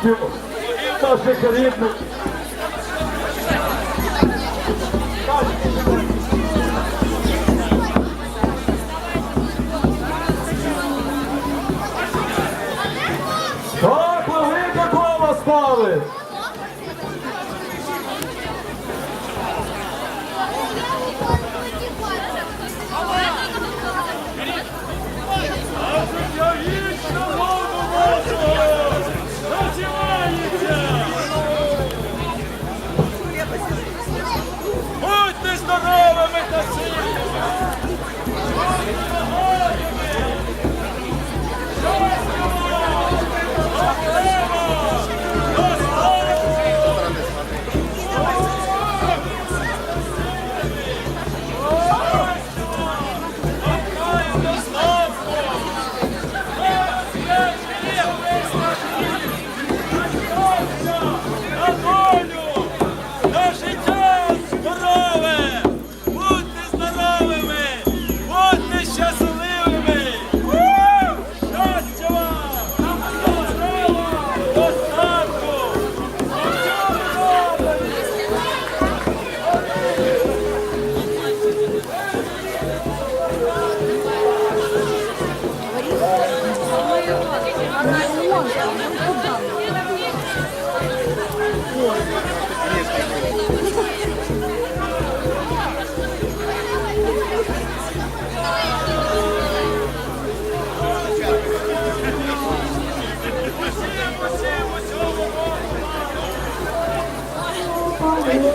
Corinthians, nosso querido.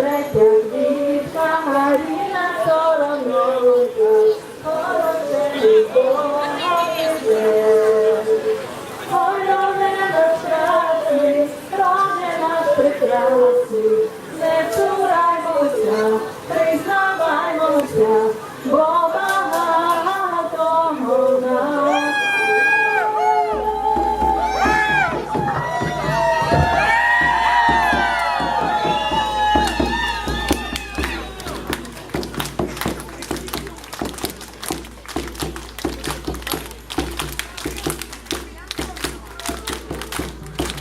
третя квітка, гаріна сороновка, хороше роди наш красний, роди наш прекрасний, не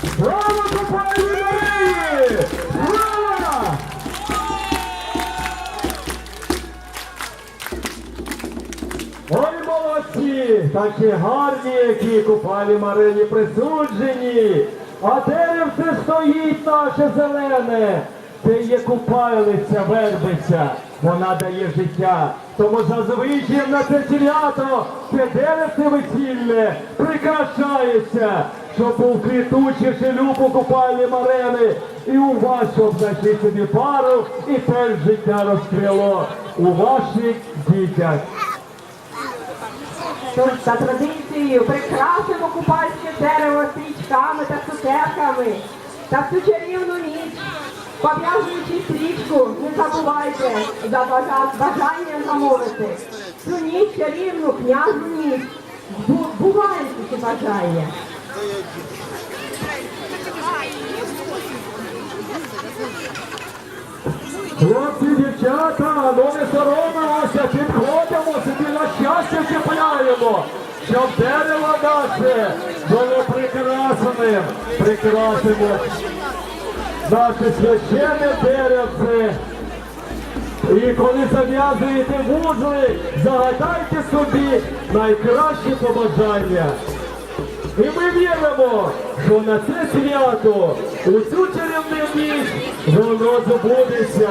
Браво, Купальні Марії! Браво! Ой, молодці! Такі гарні, які купалі Марині присуджені. А деревце стоїть наше зелене. Це є купайлиця, вербиця. Вона дає життя. Тому зазвичай на це свято це деревце весільне прикрашається, щоб був квітучий шелюб у купальні Марини. І у вас, щоб знайшли собі пару, і теж життя розкрило у ваших дітях. Тож за традицією прикрасимо купальське дерево стрічками та цукерками. Та в цю чарівну ніч, пов'язуючи стрічку, не забувайте за бажа- бажання замовити. Цю ніч чарівну, княжу ніч. Бу- Бувають такі бажання. Хлопці, дівчата, ну не соромимося, підходимо, собі на щастя чіпляємо, щоб дерево наше було прекрасним, прикрасимо наше священне деревце І коли зав'язуєте вузли, загадайте собі найкращі побажання. І ми віримо, що на це свято, у цю чарівну ніч, воно забудеться.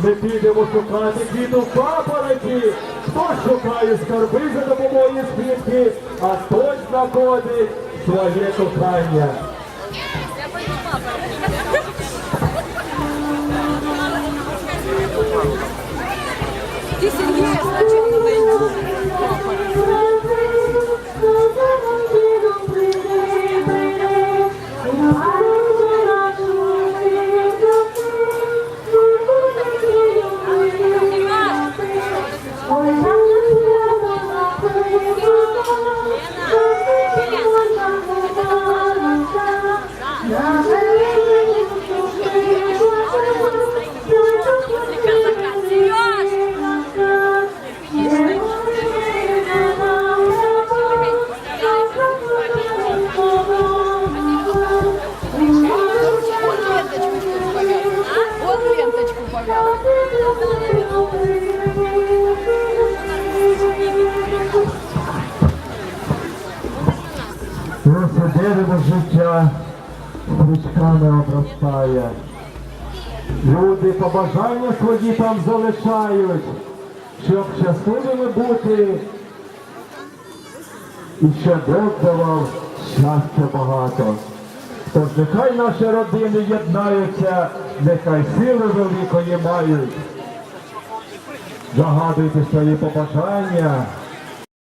Ми підемо шукати квіту папороті. Хтось шукає скарби за допомогою спітки, а хтось знаходить своє кохання. Ты Сергея дерево життя обростає. Люди побажання свої там залишають, щоб щасливими бути. І щоб Бог давав щастя багато. Тож нехай наші родини єднаються, нехай сили великої мають. Загадуйте свої побажання,